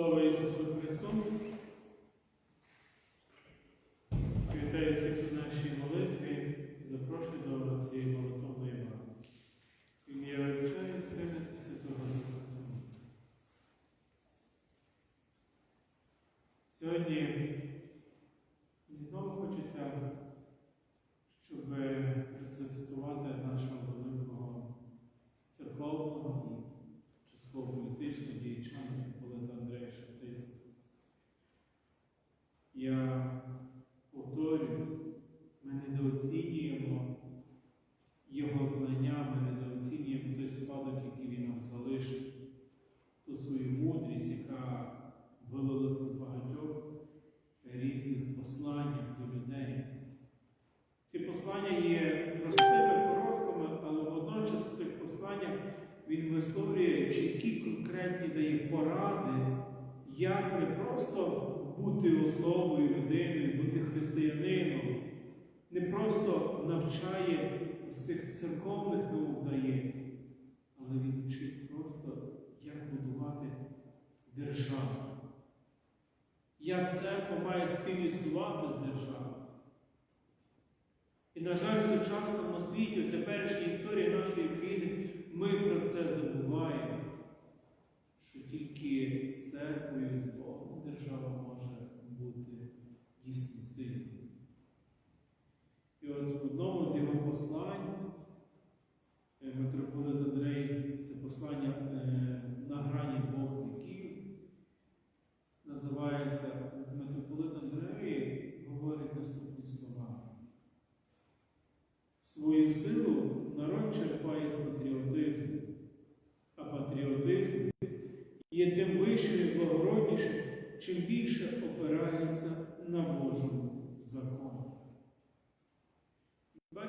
Glória a Я повторюсь, ми недооцінюємо його знання, ми недооцінюємо той спадок, який він нам залишив, ту свою мудрість, яка вилилася з багатьох різних посланнях до людей. Ці послання є простими, короткими, але водночас в цих посланнях він висловлює чіткі конкретні дає поради, як не просто бути особою, людиною, бути християнином, не просто навчає всіх церковних наук дає, але він вчить просто, як будувати державу. Як церква має співіснувати з державою. І, на жаль, сучасному світі, теперішній історії нашої країни, ми про це забуваємо, що тільки з церквою, з Богом держава може бути дійсно сильною. І от в одному з його послань,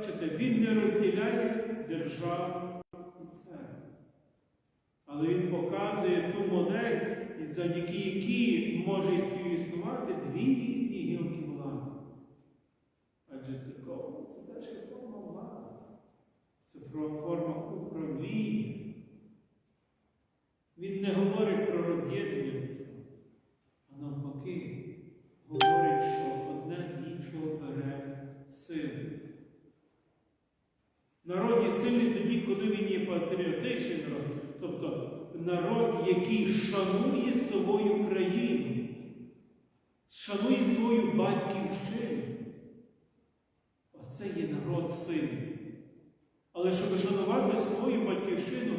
Бачите, він не розділяє державу і але він показує ту модель, завдяки якій може співіснувати дві різні гілки влади. Адже церковна це теж форма влади, це форма управління. Він не говорить про роз'єднання народ, який шанує свою країну, шанує свою батьківщину. Оце є народ сильний. Але щоб шанувати свою батьківщину,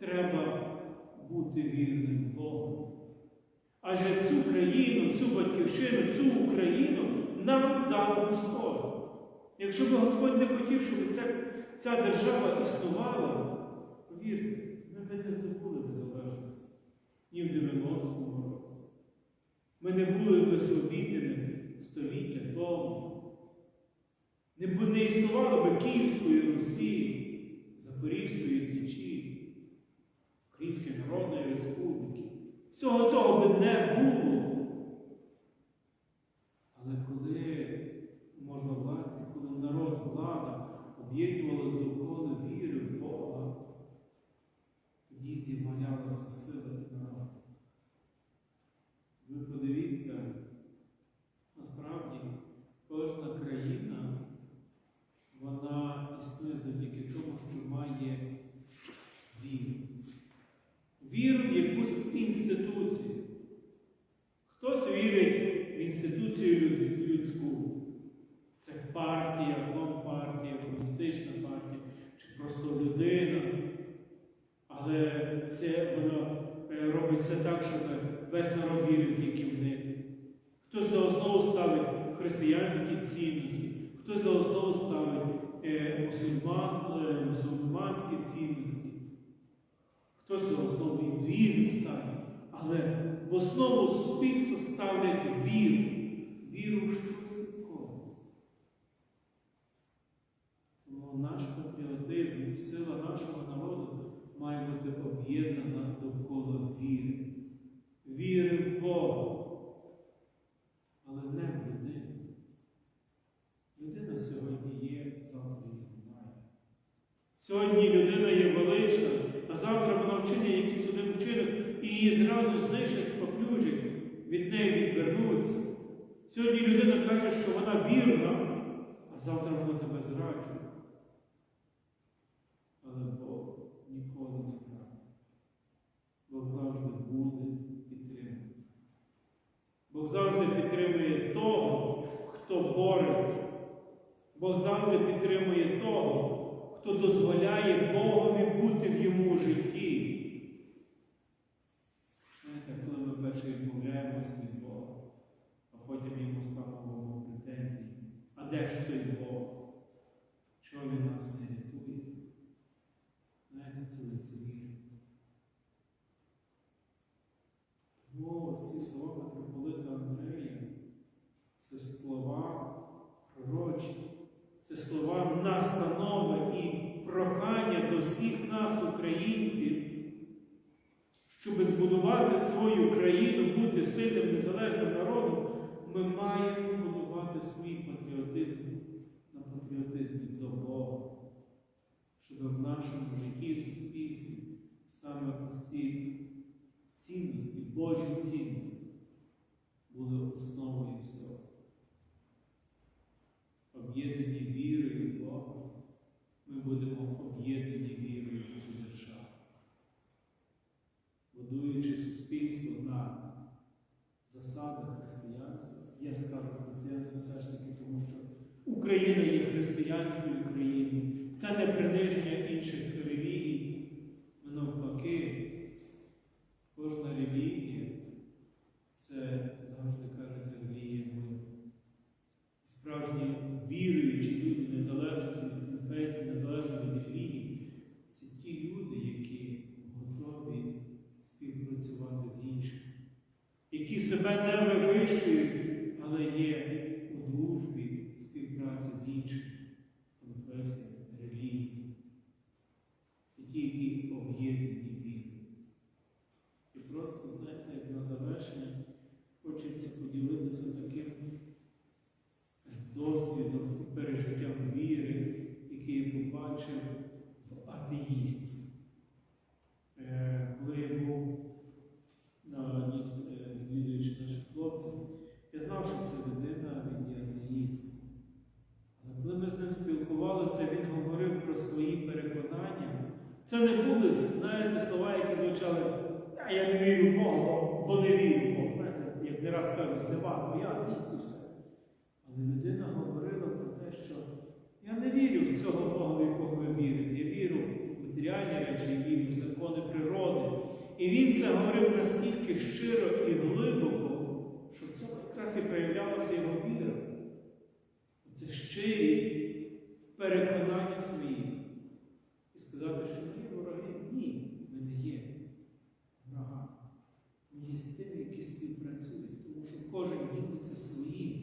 треба бути вірним Богу. Адже цю країну, цю батьківщину, цю Україну нам дав Господь. Якщо б Господь не хотів, щоб ця, ця держава існувала, повірте, ми не забули незалежності ні в 90-му році. Ми не були б століття тому. Не існувало би Київської Русі, Запорізької Січі, Української Народної Республіки. Всього цього би не було. Але коли можновладці, коли народ, влада об'єднувалися довкола віри в Бога, тоді з'являлася сила і народ. Ви подивіться, насправді кожна країна, вона існує завдяки тому, що має віру. Віру в якусь інституцію. Хтось вірить в інституцію люд- людську. Це партія, компартія, комуністична партія, чи просто людина. Але це воно е, робить все так, щоб весь народ вірив тільки в них. Хтось за основу ставить християнські цінності, хтось за основу ставить е, мусульман, е, мусульманські цінності, хтось за основу індуїзм ставить. Але в основу суспільства ставлять віру, віру в щось. Тому наш патріотизм, сила нашого народу має бути об'єднана довкола віри. Віри в Бога. Завжди підтримує того, хто дозволяє Богові бути в йому житті. Знаєте, коли ми перше відмовляємося від Бога, а потім йому ставимо претензії. А де ж той Бог? Чого він нас не рятує? Знаєте, це лицемір'я. Тому ось ці слова митрополита Андрея це слова пророчі, це слова настанови і прохання до всіх нас, українців, щоб збудувати свою країну, бути сильним незалежним народом, ми маємо будувати свій патріотизм на патріотизмі до Бога, щоб в нашому житті, в суспільстві саме усі цінності, Божі цінності були основою всього. Об'єднані вірою в Бога, ми будемо об'єднані вірою в цю державу. Будуючи суспільство на засадах християнства, я скажу християнство все ж таки, тому що Україна є християнською країною. Це не приниження інших релігій. а Навпаки, кожна релігія це завжди кажеться релігія миру. Справжні віруючі люди, незалежно від конфесії, незалежно від релігії, це ті люди, які готові співпрацювати з іншими, які себе не вивищують, але є у дружбі співпраці з іншими конфесіями, релігіями. Це ті, які об'єднані вірою. І просто, знаєте, як на завершення хочеться поділитися таким досвідом і пережиттям віри, який я побачив в атеїсті. Е, Коли я був на ніц, е, відвідуючи наших хлопців, я знав, що це людина, він є атеїст. Але коли ми з ним спілкувалися, він говорив про свої переконання. Це не були, знаєте, слова, які звучали, а я не вірю в Бога, бо не вірю в Бога. Знаєте, як не раз кажуть, нема, бо я атеїст і все. Але людина говорила про те, що я не вірю в цього Бога, в якого ви вірите. Я вірю в матеріальні речі, я вірю в закони природи. І він це говорив настільки щиро і глибоко, що в цьому якраз і проявлялася його віра. Це щирість в переконаннях своїх. І сказати, що ми є вороги. Ні, ми не є врагами. Ми є з тими, які співпрацюють, тому що кожен ділиться своїм.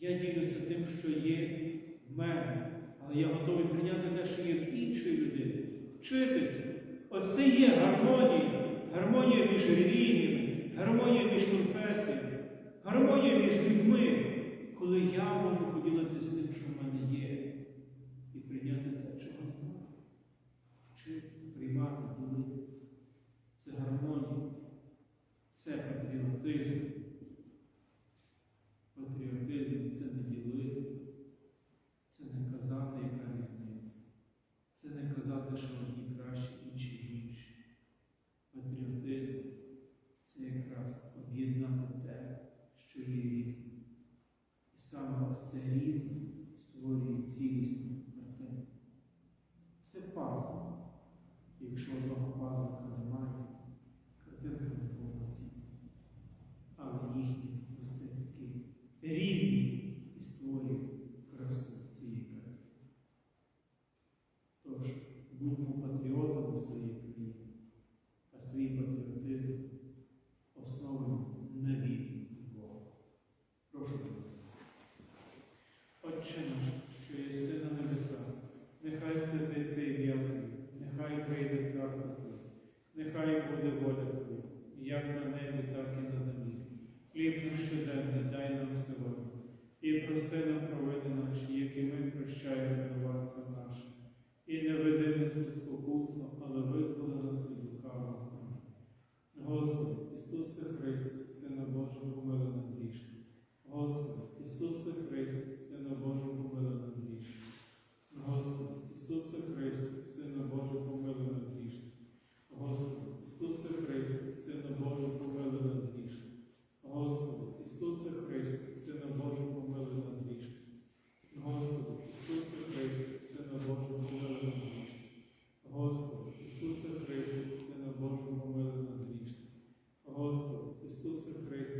Я ділюся тим, що є в мене, але я готовий прийняти те, що є в іншої людини, вчитися. Ось це є гармонія, гармонія між релігіями, гармонія між конфесіями, гармонія між людьми, коли я можу поділитися тим, що в мене є, і прийняти те, чого немає. Вчитися, приймати, ділитися. Це гармонія, це патріотизм. Патріотизм це не ділити, це не казати, яка різниця. Це не казати, що одні краще, інші гірші. Патріотизм це якраз об'єднати те, що є різне. І саме ось це різне створює цілісну картину. Це пазл. Якщо одного пазлика немає, картинка не повноцінна. Але їхні ось це такі різність і створює красу цієї картини. Тож, будьмо патріотами своєї країни, а свій патріотизм основуємо на вірі в Бога. Прошу. Отче наш, що єси на небесах, нехай святиться ім'я Твоє, нехай прийде царство Твоє, нехай буде воля Твоя, як на небі, так і на землі. Хліб наш щоденний дай нам сьогодні, і прости нам провини які ми прощаємо винуватцям нашим. І не веди нас у спокусу, але визволи нас від лукавого. Господи, Ісусе Христе, Сина Божого, помилуй на грішним. Господи, Ісусе Ісуса Христа.